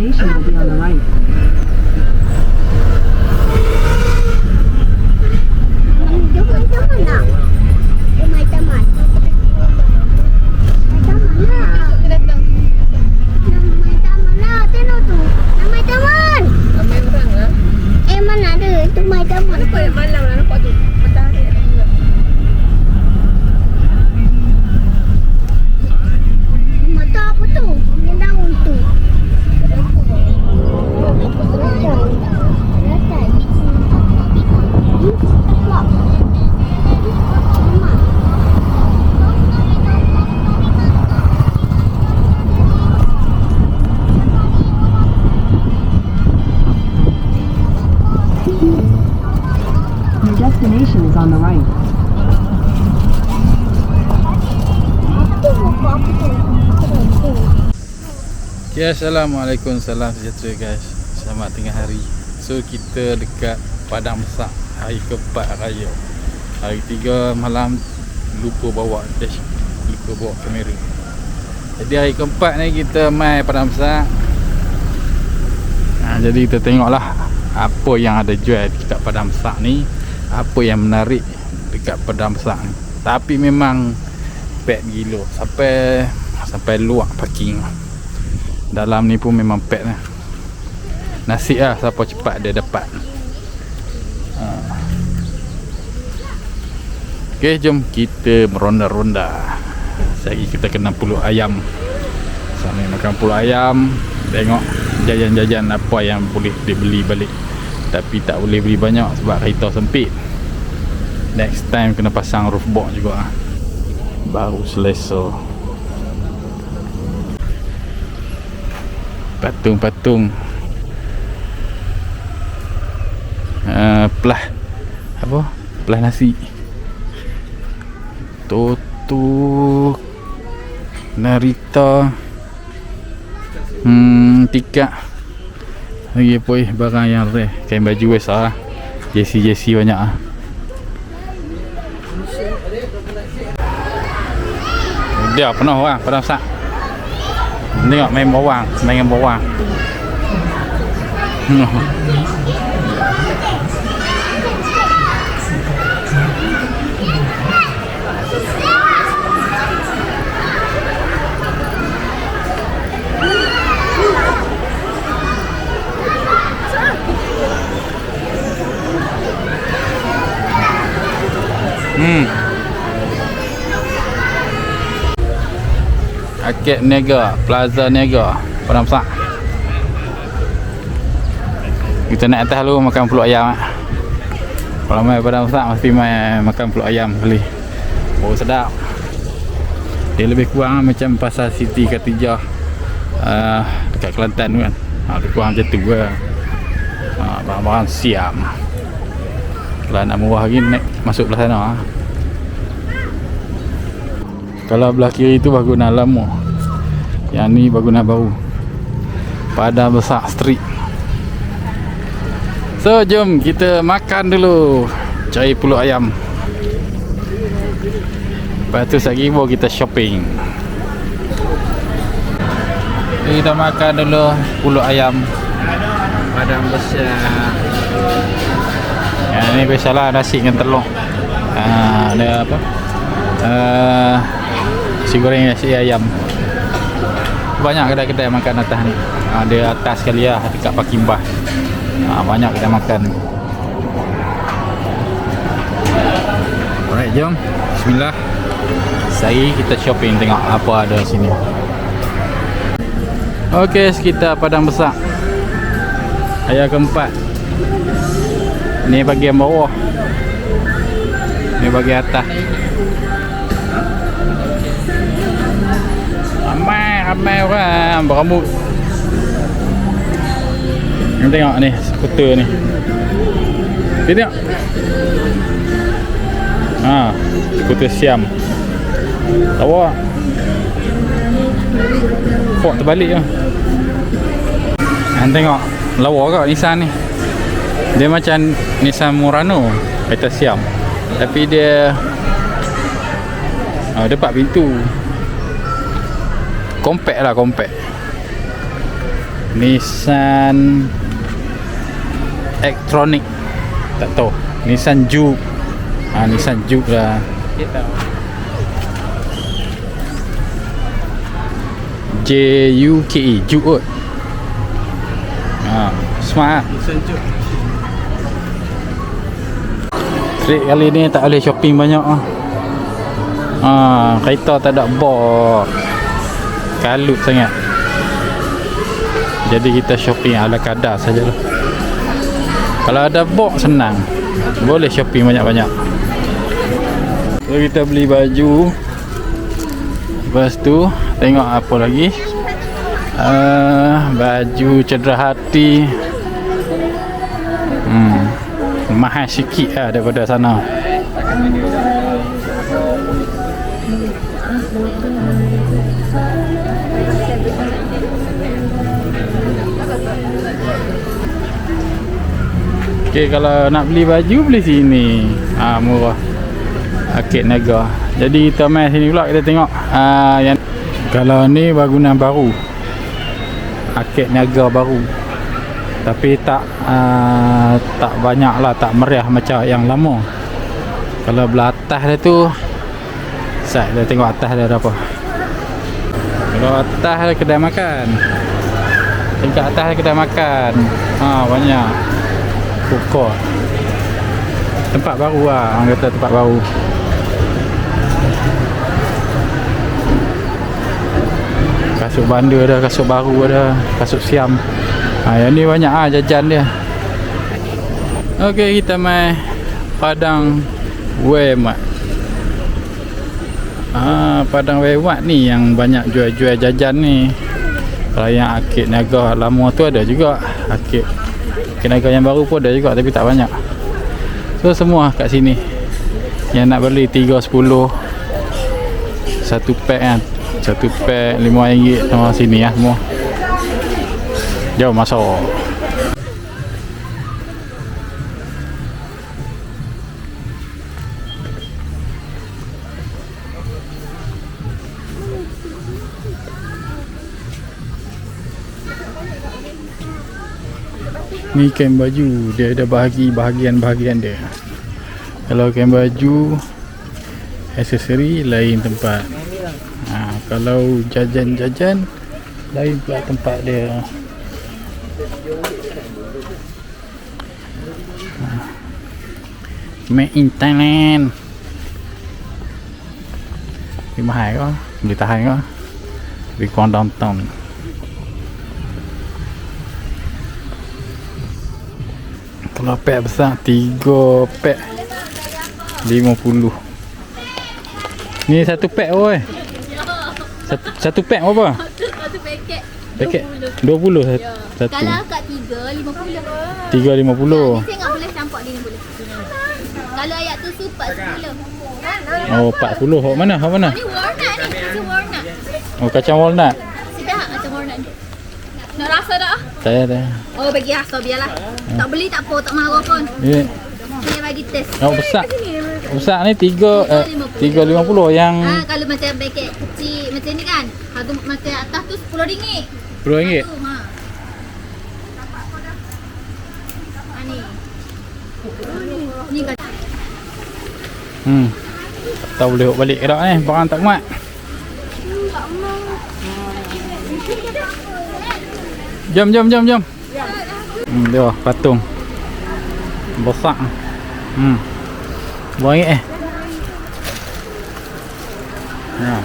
destination Assalamualaikum Salam sejahtera guys. Selamat tengah hari. So kita dekat Padang Besar Hari keempat raya. Hari tiga malam Lupa bawa dash Lupa bawa kamera. Jadi hari keempat ni kita mai Padang Besar. Ha, Jadi kita tengoklah Apa yang ada jual dekat Padang Besar ni. Apa yang menarik Dekat Padang Besar ni. Tapi memang Pack gila. Sampai Sampai luar parking dalam ni pun memang pack lah. Nasib lah siapa cepat dia dapat. Ha. Ok jom kita meronda-ronda. Lagi kita kena puluh ayam. Sambil makan puluh ayam Tengok jajan-jajan apa yang boleh dibeli balik. Tapi tak boleh beli banyak sebab kereta sempit. Next time kena pasang roof box juga. Baru selesa patung-patung. Uh, pelah. Apa? Pelah nasi. Toto. Narita. Hmm tikak lagi apa eh? Barang yang rare. Kain baju besar lah JC-JC banyak ah. Dia penuh lah pada sak Tengok main bawang Main dengan bawang Hmm. Arcade Niaga Plaza Niaga. Padang Besar Kita naik atas dulu makan pulut ayam eh. Kalau main Padang Besar mesti main makan pulut ayam kali. Bau sedap. Dia lebih kurang macam pasar City Katijah uh, Dekat Kelantan tu kan. Ha, Lebih kurang macam tu lah Barang-barang siam. Kalau nak murah lagi naik masuk belah sana ha. Kalau belah kiri tu bangunan lama Yang ni bangunan baru Padang Besar Street. So jom kita makan dulu Cari pulut ayam. Lepas tu lagi baru kita shopping. Kita makan dulu pulut ayam. Padang Besar. Yang ni biasalah nasi dengan telur. Ah, Ada apa? Uh, Nasi goreng nasi ayam. Banyak kedai-kedai makan atas ni. Ada atas sekali lah Dekat parking bar ha, Banyak kedai makan. Alright jom. Bismillah. Sehari kita shopping Tengok apa ada sini. Ok sekitar Padang Besar. Ayah keempat. Ni bagian bawah. Ni bagian atas Ramai orang berambut. Ni tengok ni skuter ni. Dia tengok. Ha, skuter Siam. Tawa. Ford terbalik lah. Han tengok lawa kat Nissan ni. Dia macam Nissan Murano kereta Siam. Tapi dia Oh, dia pintu compact lah compact Nissan Elektronik Tak tahu. Nissan Juke. Ha, Nissan Juke lah. Kita J-U-K-E Juke kot. Ha, Smart lah. Nissan Juke. Trip kali ni tak boleh shopping banyak ah. Ha, kereta tak ada bor. Kalut sangat. Jadi kita shopping ala kadar sajalah. Kalau ada bor senang. Boleh shopping banyak-banyak. So kita beli baju. Lepas tu tengok apa lagi. Uh, baju cedera hati. Hmm. Mahal sikit lah daripada sana. Okay, kalau nak beli baju beli sini. Ha, murah. Akid Naga. Jadi kita main sini pula kita tengok uh, yang kalau ni bangunan baru. Akid Niaga baru. Tapi tak uh, tak banyak lah, tak meriah macam yang lama. Kalau belah atas dia tu Sat dia tengok atas dia ada apa. Kalau atas dia kedai makan. Tingkat atas dia kedai makan. Ha banyak. Pokok. Tempat baru lah, orang kata tempat baru. Kasut bandar ada, kasut baru ada, kasut siam. Ha, yang ni banyak ah jajan dia. Okey, kita mai Padang Wemat. Ah, Padang Wemat ni yang banyak jual-jual jajan ni. Kalau yang Akid Niaga lama tu ada juga. Akid Akid Niaga yang baru pun ada juga tapi tak banyak. So semua kat sini. Yang nak beli 3 10 satu pack kan. Satu pack RM5 sama sini ya semua. Jom masuk. Ni kain baju Dia ada bahagi bahagian-bahagian dia Kalau kain baju Aksesori lain tempat ha, Kalau jajan-jajan Lain pula tempat dia ha. Made in Thailand Tapi mahal ke? Boleh tahan ke? Lebih kurang downtown Kalau pack besar 3 pack 50 Ni satu pack oi. Satu, satu pack berapa? Satu paket. Paket 20 satu. satu. Kalau akak tiga, lima puluh. 350. Saya enggak boleh campak dia boleh. Kalau ayat tu super sepuluh. Oh 40. Hok mana? Hok mana? Ni walnut ni, macam walnut. Oh kacang walnut. Sedap macam walnut ni. Nak rasa tak? Tak tak ada. Oh bagi rasa biarlah. Tak beli tak apa, tak marah pun. Ni Saya bagi test. oh besar. Besar ni 3 eh, 350 yang Ha, kalau macam paket kecil macam ni kan. Harga macam atas tu RM10. RM10. Tu, ha. Ha ni. Ni kan Hmm. Tak boleh balik ke tak ni? Barang tak muat. Jom jom jom jom. Hmm, dia patung. Besar. Hmm. Baik eh. Ya.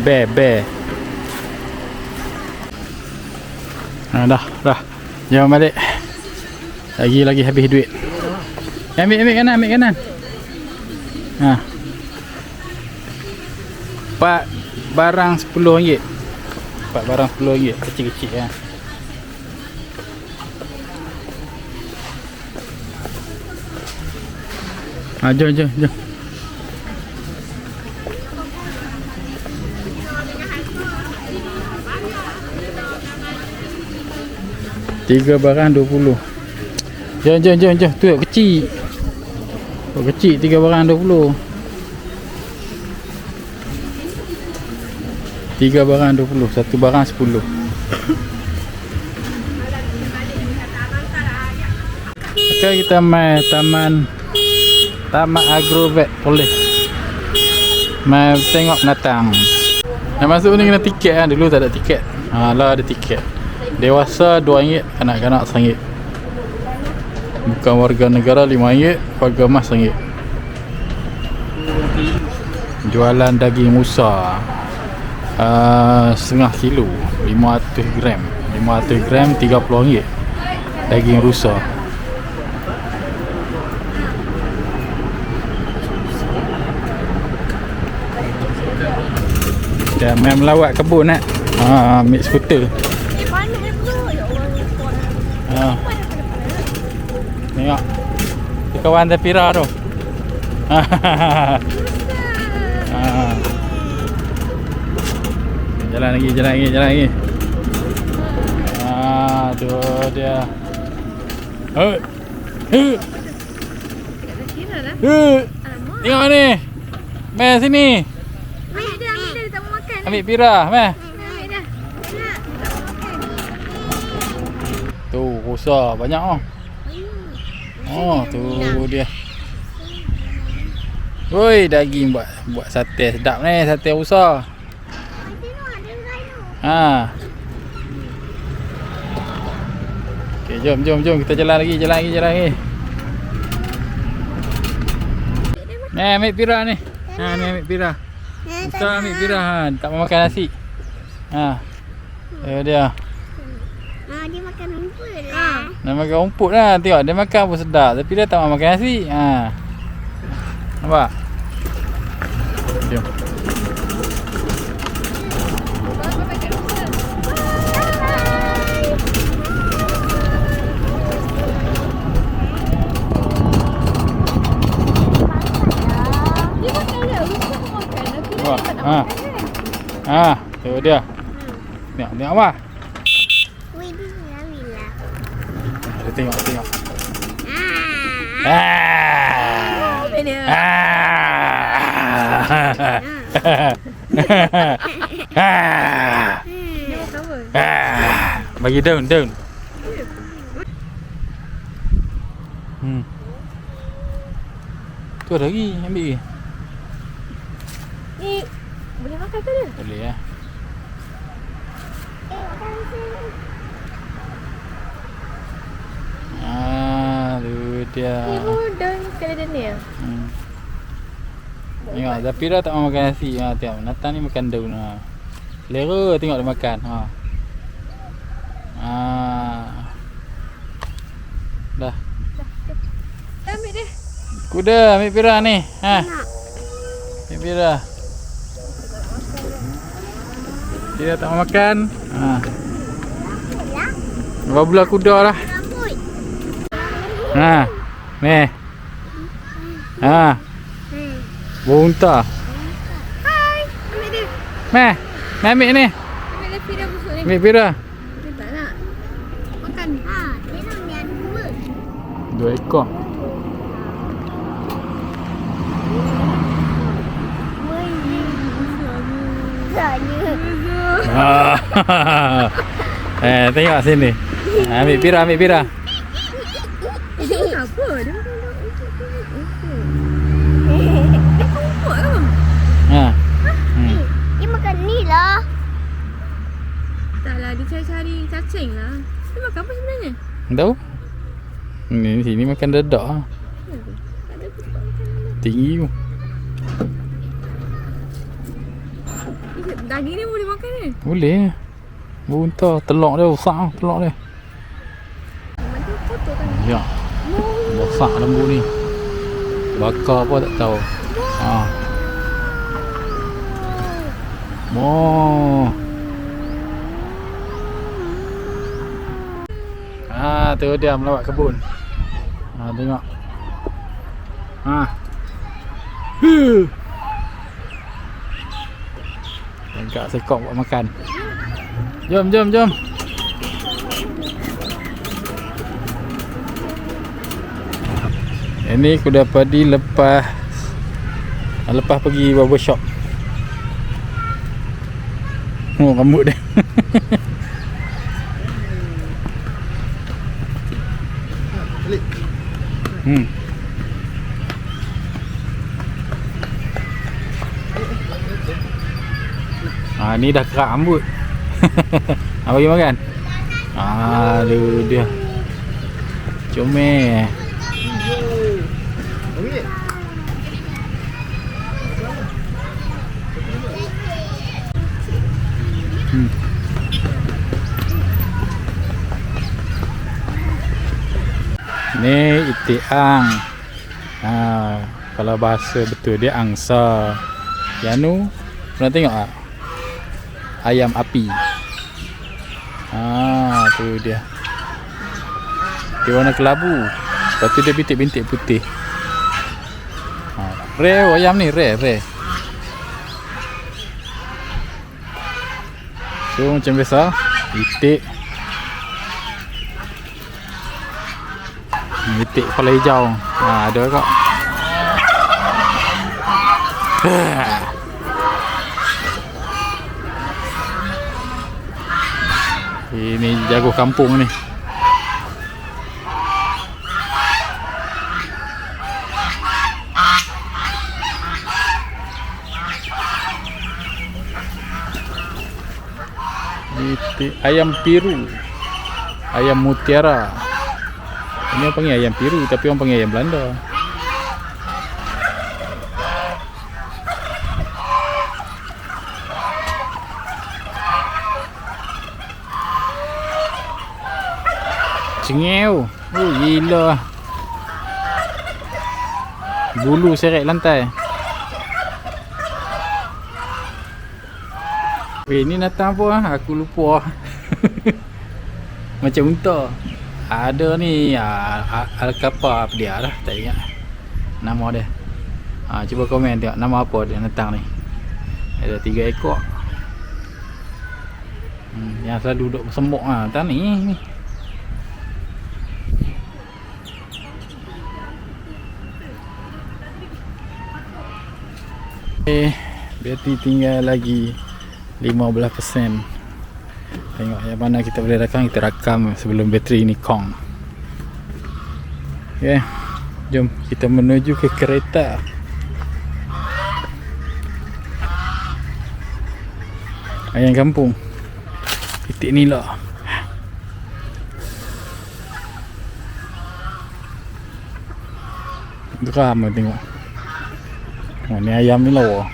Bear bear. Ha, dah dah. Jom balik. Lagi lagi habis duit. Ambil ambil kanan ambil kanan. Ha. Empat barang RM10. Empat barang RM10 kecil-kecil ya. Ha, jom, jom, jom. Tiga barang dua puluh. Jom, jom, jom, jom. tu, kecil. Tuyuk kecil tiga barang dua puluh. Tiga barang dua puluh. Satu barang sepuluh. Okay, kita main taman Taman Agrovet boleh. Mai tengok binatang. Nak masuk ni kena tiket kan. Dulu tak ada tiket. Ha lah ada tiket. Dewasa RM2, kanak-kanak RM1. Bukan warga negara RM5, warga emas RM1. Jualan daging musa. Uh, setengah kilo 500 gram 500 gram RM30 daging rusa Dah main melawat kebun nak. Ha, ambil skuter. Eh. Ya Allah. Ha. Tengok. Tu kawan Tepira tu. ha. Jalan lagi, jalan lagi, jalan lagi. Ah, tu dia. Hei. Hei. Hei. Tengok ni. Meh sini. Ambil dia, ambil dia. Dia tak mau makan. Ambil pira, meh. Tu, rusa banyak oh. Oh, tu dia. Woi, daging buat buat sate sedap ni, sate rhino. Ha. Okey, jom jom jom kita jalan lagi, jalan lagi, jalan lagi. Ni ambil pira ni. Ha, ni ambil pira. Ustaz ambil pira ha, tak mau makan nasi. Ha. Ya dia. Ah, dia makan rumput lah. Dia makan rumput lah Tengok dia makan pun sedap Tapi dia tak mau makan nasi ha. Nampak? Jom Dia makan dia. Rusa pun makan. Tapi dia Wah, tak nak ha. makan kan. Ha, tu dia Tengok, tengok apa? Wih, dia bila. Dia tengok, tengok Ah. Ah. Ambil dia. Ah. Ah. Dia makan apa? Ah. Bagi daun, daun Hmm Tu ada lagi, ambil lagi Ni makan ke dia? Boleh ya Eh, makan sini. Ah, tu dia daun dia ni ah. Hmm. Tengok Zafira tak mau makan nasi ha, Tengok Nathan ni makan daun ha. Selera tengok dia makan ha. Ha. Dah Ambil dia. Kuda ambil pira ni ha. Ambil pira Dia tak makan ha. Berapa bulan kuda lah. Ha. Ni Ha. Bau unta Hai. Ambil dia. Meh Meh ambil ni Ambil dia pira busuk ni. Ambil pira Dia tak nak. Makan. Ha, dia ada dua. Dua ekor Ah. eh, tengok sini. Ah, Ambil pira, ambil pira. Apa? Dia? Ha. Hmm. Dia makan ni lah. Tak lah, dia cari-cari cacing lah. Dia makan apa sebenarnya? Tahu? Ni sini makan dedak. ah. Apa makan. Tinggi tu. Eh, Daging ni boleh makan ni? Boleh. Bau unta, telok dia besar ah, telok dia. Kan? Ya. Besar lembu ni. Bakar apa tak tahu. Ha. Oh. Ha, tu dia melawat kebun. Ha, tengok. Ha. Huh. Tengok sekok buat makan. Jom, jom, jom. Ini kuda padi lepas lepas pergi barber shop. Oh, rambut dia. Hmm. Ah ni dah kerak rambut. Apa bagi makan? Aduh dia. Comel. Hmm. Ni itiang. Ha, kalau bahasa betul dia angsa. Yang nu pernah tengok tak? Ayam api. Ha, tu dia. Dia warna kelabu. Lepas tu dia bintik-bintik putih. Ha, rare ayam ni, rare, rare. So macam biasa, itik. Itik kepala hijau. Ha, ada kak. Ini jago kampung ni. Itik ayam piru. Ayam mutiara. Ini orang panggil ayam piru tapi orang panggil ayam Belanda. Cengeu. Oh gila. Bulu seret lantai. Weh ni datang apa ah? Aku lupa. Macam unta. Ada ni ah, ah, Alkapa apa dia lah tak ingat. Nama dia. Ha, cuba komen tengok nama apa dia datang ni. Ada tiga ekor. Hmm, yang selalu duduk bersembuk ah. Tak ni ni. Eh, berarti tinggal lagi 15% Tengok yang mana kita boleh rakam Kita rakam sebelum bateri ni kong. Okay Jom kita menuju ke kereta. Ayam kampung. Titik ni lah. Geram lah tengok Oh ni ayam ni lah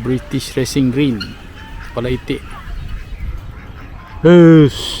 British Racing Green. Kepala itik Peace.